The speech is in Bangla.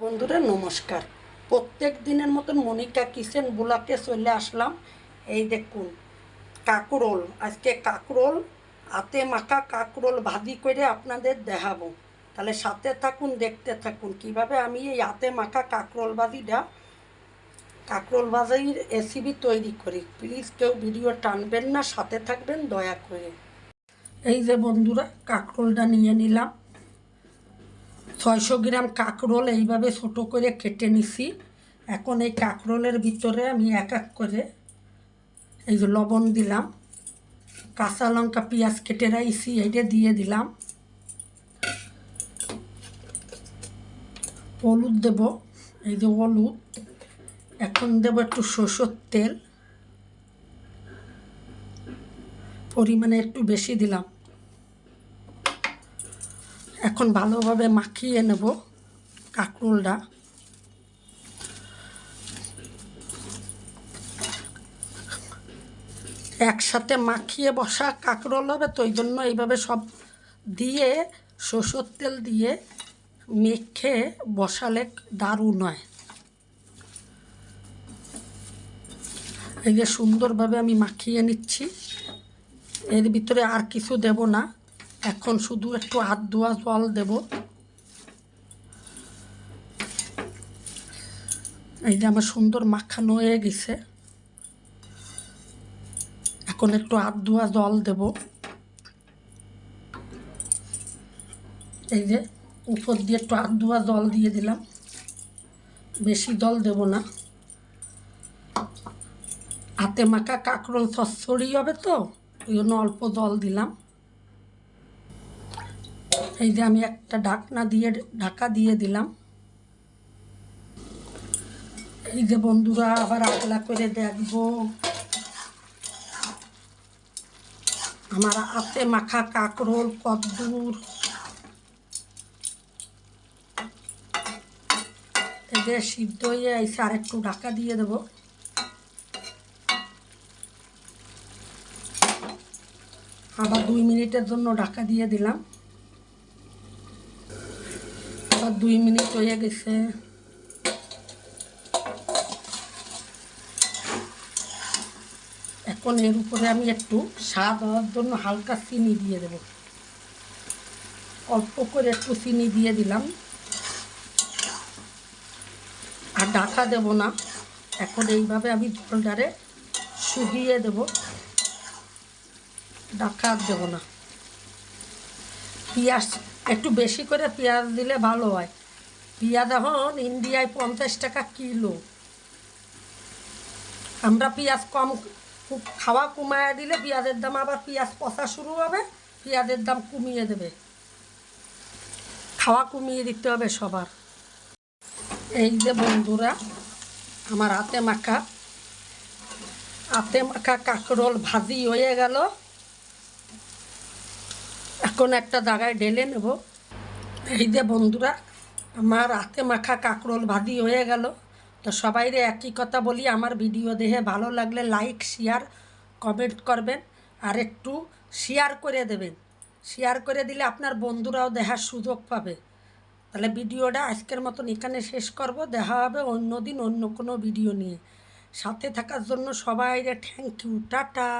বন্ধুরা, নমস্কার। প্রত্যেক দিনের মতন মনিকা কিচেন বুলাকে চলে আসলাম। এই দেখুন, কাকরোল। আজকে কাকরোল, আতে মাখা কাকরোল ভাজি করে আপনাদের দেখাবো। তাহলে সাথে থাকুন, দেখতে থাকুন। কীভাবে আমি এই আতে মাখা কাকরোল ভাজিটা, কাকরোল ভাজির রেসিপি তৈরি করি। প্লিজ কেউ ভিডিও টানবেন না, সাথে থাকবেন, দয়া করে। এই যে বন্ধুরা, কাকরোলটা নিয়ে নিলাম। ছয়শো গ্রাম কাঁকরোল এইভাবে ছোট করে কেটে নিছি। এখন এই কাঁকরোলের ভিতরে আমি এক এক করে এই যে লবণ দিলাম, কাঁচা লঙ্কা, পেঁয়াজ কেটে রাইছি, এইটা দিয়ে দিলাম। হলুদ দেব, এই যে হলুদ। এখন দেব একটু সরষের তেল। পরিমাণে একটু বেশি দিলাম। এখন ভালোভাবে মাখিয়ে নেব কাঁকরোলটা। একসাথে মাখিয়ে বসা কাঁকরোল হবে তো ওই জন্য এইভাবে সব দিয়ে সরষের তেল দিয়ে মেখে বসালে দারুণ হয়। এই যে সুন্দরভাবে আমি মাখিয়ে নিচ্ছি, এর ভিতরে আর কিছু দেব না। এখন শুধু একটু হাত ধোয়া জল দেব। এই যে আমার সুন্দর মাখানো হয়ে গেছে। এখন একটু হাত ধোয়া জল দেব। এই যে উপর দিয়ে একটু হাত ধোয়া জল দিয়ে দিলাম। বেশি জল দেব না। হাতে মাখা কাঁকরোল ছড়ি হবে তো, ওই জন্য অল্প জল দিলাম। এই যে আমি একটা ঢাকনা দিয়ে, ঢাকা দিয়ে দিলাম। এই যে বন্ধুরা, আবার আগলা করে দেখব। আমার হাতে মাখা কাঁকরোল কদ্দুর সিদ্ধ হয়ে এসে আর একটু ঢাকা দিয়ে দেবো। আবার দুই মিনিটের জন্য ঢাকা দিয়ে দিলাম। আবার দুই মিনিট হয়ে গেছে। এখন এর উপরে আমি একটু স্বাদ হওয়ার জন্য হালকা চিনি দিয়ে দেব। অল্প করে একটু চিনি দিয়ে দিলাম। আর ডাকা দেব না। এখন এইভাবে আমি জলটারে শুকিয়ে দেব। ডাকা দেবো না। পেঁয়াজ একটু বেশি করে পেঁয়াজ দিলে ভালো হয়। পেঁয়াজ এখন ইন্ডিয়ায় পঞ্চাশ টাকা কিলো। আমরা পেঁয়াজ কম খাওয়া কমায় দিলে পেঁয়াজের দাম আবার পেঁয়াজ পচা শুরু হবে, পেঁয়াজের দাম কমিয়ে দেবে। খাওয়া কমিয়ে দিতে হবে সবার। এই যে বন্ধুরা, আমার হাতে মাখা হাতে মাখা কাঁকরোল ভাজি হয়ে গেল। এখন একটা জায়গায় ঢেলে নেব। এই যে বন্ধুরা, আমার হাতে মাখা কাঁকরোল ভাজি হয়ে গেল। তো সবাইরে একই কথা বলি, আমার ভিডিও দেখে ভালো লাগলে লাইক, শেয়ার, কমেন্ট করবেন আর একটু শেয়ার করে দেবেন। শেয়ার করে দিলে আপনার বন্ধুরাও দেখার সুযোগ পাবে। তাহলে ভিডিওটা আজকের মতন এখানে শেষ করব। দেখা হবে অন্য দিন অন্য কোনো ভিডিও নিয়ে। সাথে থাকার জন্য সবাইরে থ্যাংক ইউ টাটা।